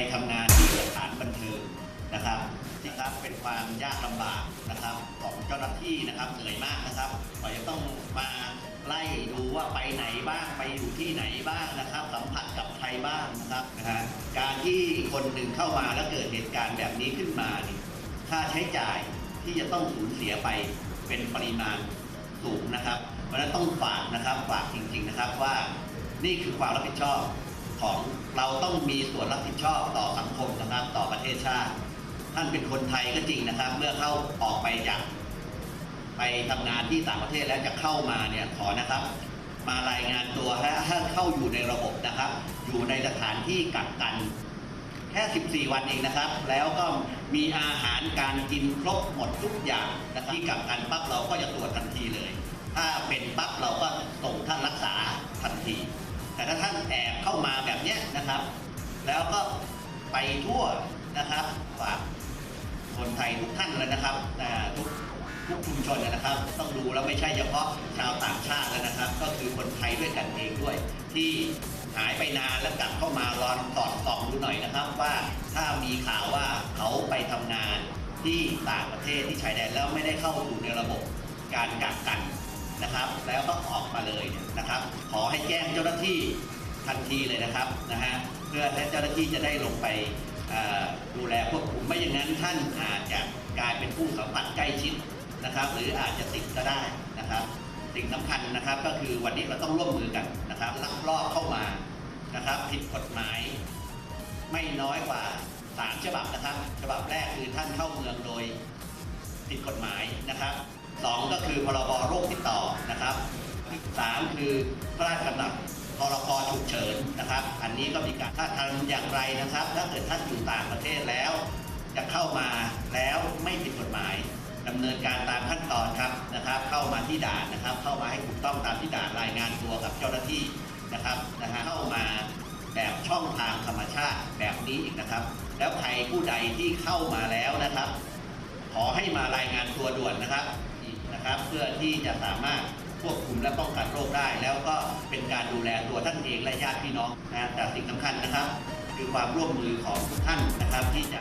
ไปทำงานที่สถานบันเทิงนะครับนี่ครับเป็นความยากลำบากนะครับ ของเจ้าหน้าที่นะครับเหนื่อยมากนะครับเราจะต้องมาไล่ดูว่าไปไหนบ้างไปอยู่ที่ไหนบ้างนะครับ สัมผัสกับใครบ้างนะครับนะฮะการที่คนหนึ่งเข้ามาแล้วเกิดเหตุการณ์แบบนี้ขึ้นมานี่ค่าใช้จ่ายที่จะต้องสูญเสียไปเป็นปริมาณสูงนะครับ เพราะฉะนั้นต้องฝากนะครับฝากจริงๆนะครับว่านี่คือความรับผิดชอบของ เราต้องมีส่วนรับผิดชอบต่อสังคมนะครับต่อประเทศชาติ ท่านเป็นคนไทยก็จริงนะครับ เมื่อเข้าออกไปจากไปทำงานที่ต่างประเทศแล้วจะเข้ามาเนี่ยขอนะครับ มารายงานตัวให้ให้เข้าอยู่ในระบบนะครับ อยู่ในสถานที่กักกันแค่ 14 วันเองนะครับ แล้วก็มีอาหารการกินครบหมดทุกอย่างนะครับที่กักกันปั๊บเราก็จะตรวจทันทีเลย ถ้าเป็นปั๊บเราก็ส่งท่านรักษาทันที แต่ถ้าท่านแอบเข้ามาแบบเนี้ยนะครับ แล้วก็ไปทั่วนะครับฝากคนไทยทุกท่านเลยนะครับอ่ทุกทุกชุมชนนะครับ ต้องดูแล้วไม่ใช่เฉพาะชาวต่างชาติแล้วนะครับ ก็คือคนไทยด้วยกันเองด้วย ที่หายไปนานแล้วกลับเข้ามารอนสอดส่องดูหน่อยนะครับ ว่าถ้ามีข่าวว่าเขาไปทำงานที่ต่างประเทศที่ชายแดนแล้วไม่ได้เข้าสู่ในระบบการกักกั นะครับ แล้วก็ออกมาเลยนะครับ ขอให้แจ้งเจ้าหน้าที่ทันทีเลยนะครับนะฮะเพื่อให้เจ้าหน้าที่จะได้ลงไปดูแลควบคุมไม่อย่างนั้นท่านอาจจะกลายเป็นผู้สัมผัสใกล้ชิดนะครับ หรืออาจจะติดก็ได้นะครับ สิ่งสำคัญนะครับก็คือวันนี้เราต้องร่วมมือกันนะครับลักลอบเข้ามานะครับ ผิดกฎหมายไม่น้อยกว่าสามฉบับนะครับ ฉบับแรกคือท่านเข้าเมืองโดยผิดกฎหมายนะครับสองก็คือพรบโรค นะครับสามคือพระราชกำหนดพรกฉุกเฉินนะครับ อันนี้ก็มีการถ้าทำอย่างไรนะครับ ถ้าเกิดท่านอยู่ต่างประเทศแล้ว จะเข้ามาแล้วไม่ผิดกฎหมายดำเนินการตามขั้นตอนครับนะครับ เข้ามาที่ด่านนะครับ เข้ามาให้ถูกต้องตามที่ด่านรายงานตัวกับเจ้าหน้าที่นะครับนะฮะเข้ามาแบบช่องทางธรรมชาติแบบนี้อีกนะครับ แล้วใครผู้ใดที่เข้ามาแล้วนะครับ ขอให้มารายงานตัวด่วนนะครับนะครับ เพื่อที่จะสามารถ ควบคุมและป้องกันโรคได้ แล้วก็เป็นการดูแลตัวท่านเองและญาติพี่น้องนะแต่สิ่งสำคัญนะครับ คือความร่วมมือของทุกท่านนะครับที่จะ